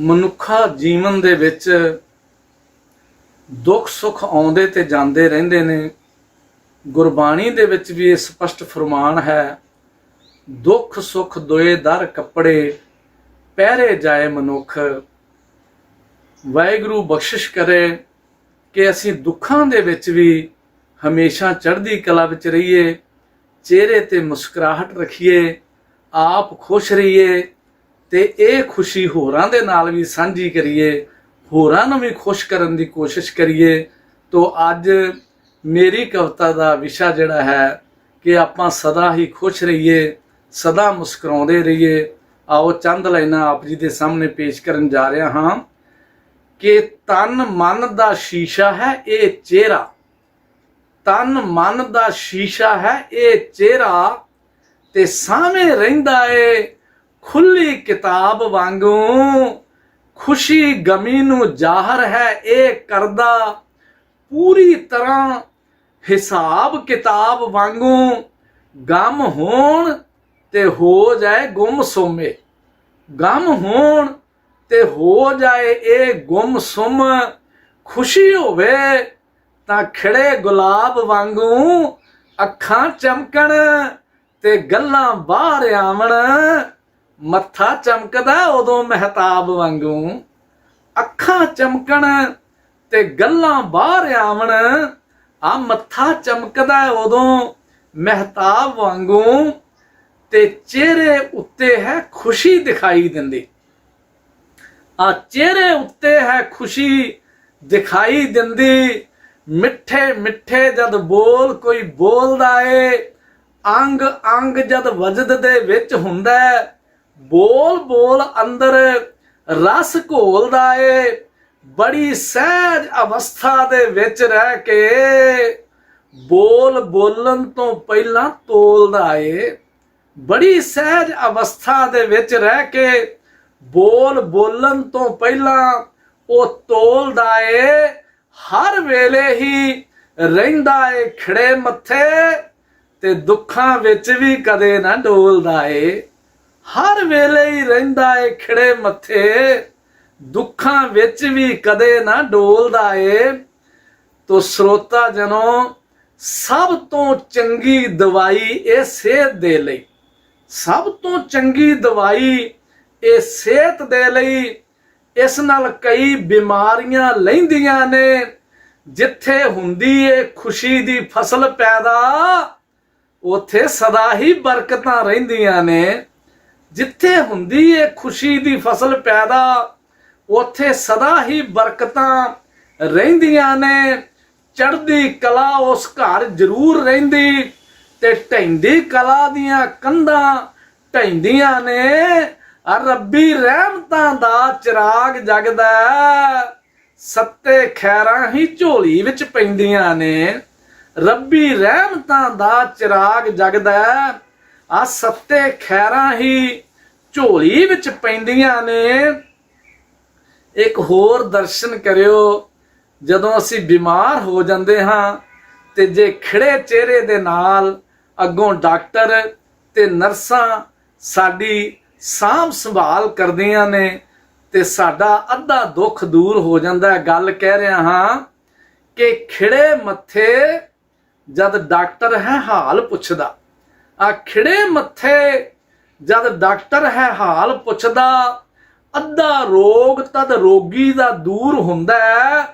ਮਨੁੱਖਾ ਜੀਵਨ ਦੇ ਵਿੱਚ ਦੁੱਖ ਸੁੱਖ ਆਉਂਦੇ ਤੇ ਜਾਂਦੇ ਰਹਿੰਦੇ ਨੇ। ਗੁਰਬਾਣੀ ਦੇ ਵਿੱਚ ਵੀ ਇਹ ਸਪਸ਼ਟ ਫਰਮਾਨ ਹੈ, ਦੁੱਖ ਸੁੱਖ ਦੋਏ ਦਰ ਕੱਪੜੇ, ਪਹਿਰੇ ਜਾਏ ਮਨੁੱਖ। ਵਾਹਿਗੁਰੂ ਬਖਸ਼ਿਸ਼ ਕਰੇ ਕਿ ਅਸੀਂ ਦੁੱਖਾਂ ਦੇ ਵਿੱਚ ਵੀ ਹਮੇਸ਼ਾ ਚੜ੍ਹਦੀ ਕਲਾ ਵਿੱਚ ਰਹੀਏ, ਚਿਹਰੇ ਤੇ ਮੁਸਕਰਾਹਟ ਰੱਖੀਏ, ਆਪ ਖੁਸ਼ ਰਹੀਏ ਤੇ ਇਹ ਖੁਸ਼ੀ ਹੋਰਾਂ ਦੇ ਨਾਲ ਵੀ ਸਾਂਝੀ ਕਰੀਏ, ਹੋਰਾਂ ਨੂੰ ਵੀ ਖੁਸ਼ ਕਰਨ ਦੀ ਕੋਸ਼ਿਸ਼ ਕਰੀਏ। ਤੋਂ ਅੱਜ ਮੇਰੀ ਕਵਿਤਾ ਦਾ ਵਿਸ਼ਾ ਜਿਹੜਾ ਹੈ ਕਿ ਆਪਾਂ ਸਦਾ ਹੀ ਖੁਸ਼ ਰਹੀਏ, ਸਦਾ ਮੁਸਕਰਾਉਂਦੇ ਰਹੀਏ। ਆਓ ਚੰਦ ਲਾਈਨਾਂ ਆਪ ਜੀ ਦੇ ਸਾਹਮਣੇ ਪੇਸ਼ ਕਰਨ ਜਾ ਰਿਹਾ ਹਾਂ ਕਿ ਤਨ ਮਨ ਦਾ ਸ਼ੀਸ਼ਾ ਹੈ ਇਹ ਚਿਹਰਾ। ਤਨ ਮਨ ਦਾ ਸ਼ੀਸ਼ਾ ਹੈ ਇਹ ਚਿਹਰਾ ਤੇ ਸਾਹਮਣੇ ਰਹਿੰਦਾ ਏ ਖੁੱਲੀ ਕਿਤਾਬ ਵਾਂਗੂ ਖੁਸ਼ੀ ਗਮੀ ਨੂੰ ਜ਼ਾਹਰ ਹੈ, ਇਹ ਕਰਦਾ ਪੂਰੀ ਤਰ੍ਹਾਂ ਹਿਸਾਬ ਕਿਤਾਬ ਵਾਂਗੂ ਗਮ ਹੋਣ ਤੇ ਹੋ ਜਾਏ ਗੁੰਮ ਸੋਮੇ। ਗਮ ਹੋਣ ਤੇ ਹੋ ਜਾਏ ਇਹ ਗੁੰਮ ਸੁਮ, ਖੁਸ਼ੀ ਹੋਵੇ ਤਾਂ ਖਿੜੇ ਗੁਲਾਬ ਵਾਂਗੂ ਅੱਖਾਂ ਚਮਕਣ ਤੇ ਗੱਲਾਂ ਬਾਹਰ ਆਵਣ। ਮੱਥਾ ਚਮਕਦਾ ਉਦੋਂ ਮਹਿਤਾਬ ਵਾਂਗੂ। ਅੱਖਾਂ ਚਮਕਣ ਤੇ ਗੱਲਾਂ ਬਾਹਰ ਆਵਣ ਆ ਮੱਥਾ ਚਮਕਦਾ ਉਦੋਂ ਮਹਿਤਾਬ ਵਾਂਗੂ ਤੇ ਚਿਹਰੇ ਉੱਤੇ ਹੈ ਖੁਸ਼ੀ ਦਿਖਾਈ ਦਿੰਦੀ। ਆ ਚਿਹਰੇ ਉੱਤੇ ਹੈ ਖੁਸ਼ੀ ਦਿਖਾਈ ਦਿੰਦੀ। ਮਿੱਠੇ ਮਿੱਠੇ ਜਦ ਬੋਲ ਕੋਈ ਬੋਲਦਾ ਏ ਅੰਗ ਅੰਗ ਜਦ ਵਜਦ ਦੇ ਵਿੱਚ ਹੁੰਦਾ ਹੈ, ਬੋਲ ਬੋਲ ਅੰਦਰ ਰਸ ਘੋਲਦਾ ਏ, ਬੜੀ ਸਹਿਜ ਅਵਸਥਾ ਦੇ ਵਿੱਚ ਰਹਿ ਕੇ ਬੋਲ ਬੋਲਣ ਤੋਂ ਪਹਿਲਾਂ ਤੋਲਦਾ ਏ, ਬੜੀ ਸਹਿਜ ਅਵਸਥਾ ਦੇ ਵਿੱਚ ਰਹਿ ਕੇ ਬੋਲ ਬੋਲਣ ਤੋਂ ਪਹਿਲਾਂ ਉਹ ਤੋਲਦਾ ਏ, ਹਰ ਵੇਲੇ ਹੀ ਰਹਿੰਦਾ ਏ ਖੜੇ ਮੱਥੇ ਤੇ ਦੁੱਖਾਂ ਵਿੱਚ ਵੀ ਕਦੇ ਨਾ ਡੋਲਦਾ ਏ। ਹਰ ਵੇਲੇ ਹੀ ਰਹਿੰਦਾ ਏ ਖਿੜੇ ਮੱਥੇ, ਦੁੱਖਾਂ ਵਿੱਚ ਵੀ ਕਦੇ ਨਾ ਡੋਲਦਾ ਏ। ਤੋ ਸਰੋਤਾ ਜਨੋ, ਸਭ ਤੋਂ ਚੰਗੀ ਦਵਾਈ ਇਹ ਸਿਹਤ ਦੇ ਲਈ। ਸਭ ਤੋਂ ਚੰਗੀ ਦਵਾਈ ਇਹ ਸਿਹਤ ਦੇ ਲਈ, ਇਸ ਨਾਲ ਕਈ ਬਿਮਾਰੀਆਂ ਲੈਂਦੀਆਂ ਨੇ। ਜਿੱਥੇ ਹੁੰਦੀ ਏ ਖੁਸ਼ੀ ਦੀ ਫਸਲ ਪੈਦਾ, ਉਥੇ ਸਦਾ ਹੀ ਬਰਕਤਾਂ ਰਹਿੰਦੀਆਂ ਨੇ। ਜਿੱਥੇ ਹੁੰਦੀ ਏ ਖੁਸ਼ੀ ਦੀ ਫਸਲ ਪੈਦਾ, ਉੱਥੇ ਸਦਾ ਹੀ ਬਰਕਤਾਂ ਰਹਿੰਦੀਆਂ ਨੇ। ਚੜ੍ਹਦੀ ਕਲਾ ਉਸ ਘਰ ਜ਼ਰੂਰ ਰਹਿੰਦੀ ਤੇ ਢੈਂਦੀ ਕਲਾ ਦੀਆਂ ਕੰਧਾਂ ਢੈਂਦੀਆਂ ਨੇ। ਆ ਰੱਬੀ ਰਹਿਮਤਾਂ ਦਾ ਚਿਰਾਗ ਜਗਦਾ ਸੱਤੇ ਖੈਰਾਂ ਹੀ ਝੋਲੀ ਵਿੱਚ ਪੈਂਦੀਆਂ ਨੇ। ਰੱਬੀ ਰਹਿਮਤਾਂ ਦਾ ਚਿਰਾਗ ਜਗਦਾ ਆ ਸੱਤੇ ਖੈਰਾਂ ਹੀ ਝੋਲੀ ਵਿੱਚ ਪੈਂਦੀਆਂ ਨੇ। ਇੱਕ ਹੋਰ ਦਰਸ਼ਨ ਕਰਿਓ, ਜਦੋਂ ਅਸੀਂ ਬਿਮਾਰ ਹੋ ਜਾਂਦੇ ਹਾਂ ਤੇ ਜੇ ਖਿੜੇ ਚਿਹਰੇ ਦੇ ਨਾਲ ਅੱਗੋਂ ਡਾਕਟਰ ਤੇ ਨਰਸਾਂ ਸਾਡੀ ਸਾਂਭ ਸੰਭਾਲ ਕਰਦੀਆਂ ਨੇ ਤੇ ਸਾਡਾ ਅੱਧਾ ਦੁੱਖ ਦੂਰ ਹੋ ਜਾਂਦਾ ਹੈ। ਗੱਲ ਕਹਿ ਰਿਹਾ ਹਾਂ ਕਿ ਖਿੜੇ ਮੱਥੇ ਜਦ ਡਾਕਟਰ ਹੈ ਹਾਲ ਪੁੱਛਦਾ। ਆ ਖਿੜੇ ਮੱਥੇ ਜਦ ਡਾਕਟਰ ਹੈ ਹਾਲ ਪੁੱਛਦਾ, ਅੱਧਾ ਰੋਗ ਤਦ ਰੋਗੀ ਦਾ ਦੂਰ ਹੁੰਦਾ ਹੈ।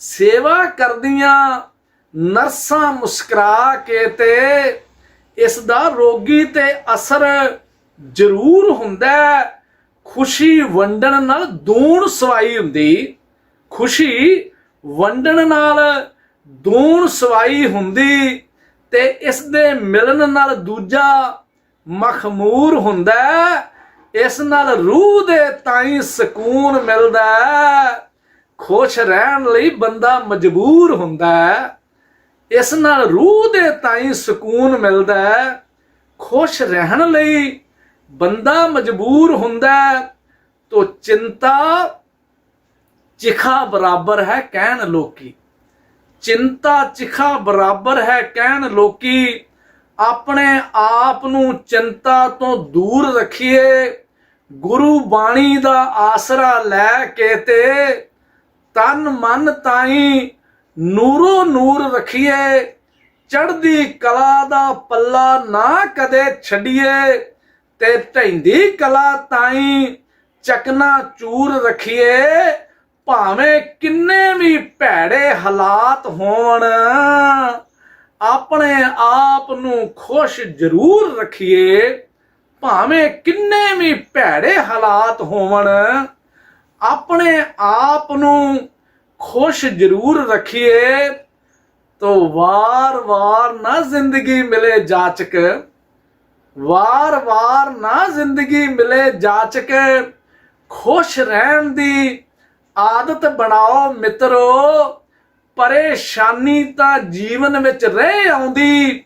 ਸੇਵਾ ਕਰਦੀਆਂ ਨਰਸਾਂ ਮੁਸਕਰਾ ਕੇ ਤੇ ਇਸ ਦਾ ਰੋਗੀ ਤੇ ਅਸਰ ਜ਼ਰੂਰ ਹੁੰਦਾ ਖੁਸ਼ੀ ਵੰਡਣ ਨਾਲ ਦੂਣ ਸਵਾਈ ਹੁੰਦੀ, ਖੁਸ਼ੀ ਵੰਡਣ ਨਾਲ ਦੂਣ ਸਵਾਈ ਹੁੰਦੀ। ਤੇ ਇਸ ਦੇ ਮਿਲਣ ਨਾਲ ਦੂਜਾ ਮਖਮੂਰ ਹੁੰਦਾ ਇਸ ਨਾਲ ਰੂਹ ਦੇ ਤਾਈਂ ਸਕੂਨ ਮਿਲਦਾ ਖੁਸ਼ ਰਹਿਣ ਲਈ ਬੰਦਾ ਮਜਬੂਰ ਹੁੰਦਾ ਇਸ ਨਾਲ ਰੂਹ ਦੇ ਤਾਈਂ ਸਕੂਨ ਮਿਲਦਾ ਖੁਸ਼ ਰਹਿਣ ਲਈ ਬੰਦਾ ਮਜਬੂਰ ਹੁੰਦਾ ਤੋ ਚਿੰਤਾ ਚਿਖਾ ਬਰਾਬਰ ਹੈ ਕਹਿਣ ਲੋਕੀ। ਚਿੰਤਾ ਚਿਖਾ ਬਰਾਬਰ ਹੈ ਕਹਿਣ ਲੋਕੀ, ਆਪਣੇ ਆਪ ਨੂੰ ਚਿੰਤਾ ਤੋਂ ਦੂਰ ਰੱਖੀਏ। ਗੁਰੂ ਬਾਣੀ ਦਾ ਆਸਰਾ ਲੈ ਕੇ ਤੇ ਤਨ ਮਨ ਤਾਈ ਨੂਰੋ ਨੂਰ ਰਖੀਏ। ਚੜਦੀ ਕਲਾ ਦਾ ਪੱਲਾ ਨਾ ਕਦੇ ਛੱਡੀਏ ਤੇ ਢੈਂਦੀ ਕਲਾ ਤਾਈ ਚਕਨਾ ਚੂਰ ਰਖੀਏ। ਭਾਵੇਂ ਕਿੰਨੇ ਵੀ ਭੈੜੇ ਹਾਲਾਤ ਹੋਣ, ਆਪਣੇ ਆਪ ਨੂੰ ਖੁਸ਼ ਜ਼ਰੂਰ ਰੱਖੀਏ। ਭਾਵੇਂ ਕਿੰਨੇ ਵੀ ਭੈੜੇ ਹਾਲਾਤ ਹੋਵਣ ਆਪਣੇ ਆਪ ਨੂੰ ਖੁਸ਼ ਜ਼ਰੂਰ ਰੱਖੀਏ। ਤੋ ਵਾਰ-ਵਾਰ ਨਾ ਜ਼ਿੰਦਗੀ ਮਿਲੇ ਜਾਚਕ, ਵਾਰ-ਵਾਰ ਨਾ ਜ਼ਿੰਦਗੀ ਮਿਲੇ ਜਾਚਕ, ਖੁਸ਼ ਰਹਿਣ ਦੀ ਆਦਤ ਬਣਾਓ ਮਿੱਤਰੋ, ਪਰੇਸ਼ਾਨੀ ਤਾਂ ਜੀਵਨ ਵਿੱਚ ਰਹਿ ਆਉਂਦੀ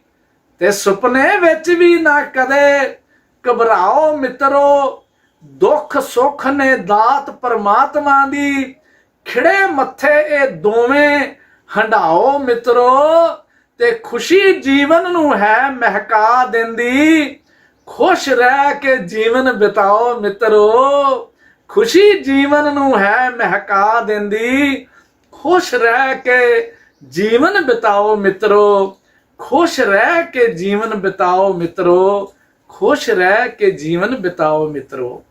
ਤੇ ਸੁਪਨੇ ਵਿੱਚ ਵੀ ਨਾ ਕਦੇ ਘਬਰਾਓ ਮਿੱਤਰੋ। ਦੁੱਖ ਸੁੱਖ ਨੇ ਦਾਤ ਪਰਮਾਤਮਾ ਦੀ, ਖਿੜੇ ਮੱਥੇ ਇਹ ਦੋਵੇਂ ਹੰਡਾਓ ਮਿੱਤਰੋ ਤੇ ਖੁਸ਼ੀ ਜੀਵਨ ਨੂੰ ਹੈ ਮਹਿਕਾ ਦਿੰਦੀ। ਖੁਸ਼ ਰਹਿ ਕੇ ਜੀਵਨ ਬਿਤਾਓ ਮਿੱਤਰੋ। ਖੁਸ਼ੀ ਜੀਵਨ ਨੂੰ ਹੈ ਮਹਿਕਾ ਦਿੰਦੀ। ਖੁਸ਼ ਰਹਿ ਕੇ ਜੀਵਨ ਬਿਤਾਓ ਮਿੱਤਰੋ। ਖੁਸ਼ ਰਹਿ ਕੇ ਜੀਵਨ ਬਿਤਾਓ ਮਿੱਤਰੋ। ਖੁਸ਼ ਰਹਿ ਕੇ ਜੀਵਨ ਬਿਤਾਓ ਮਿੱਤਰੋ।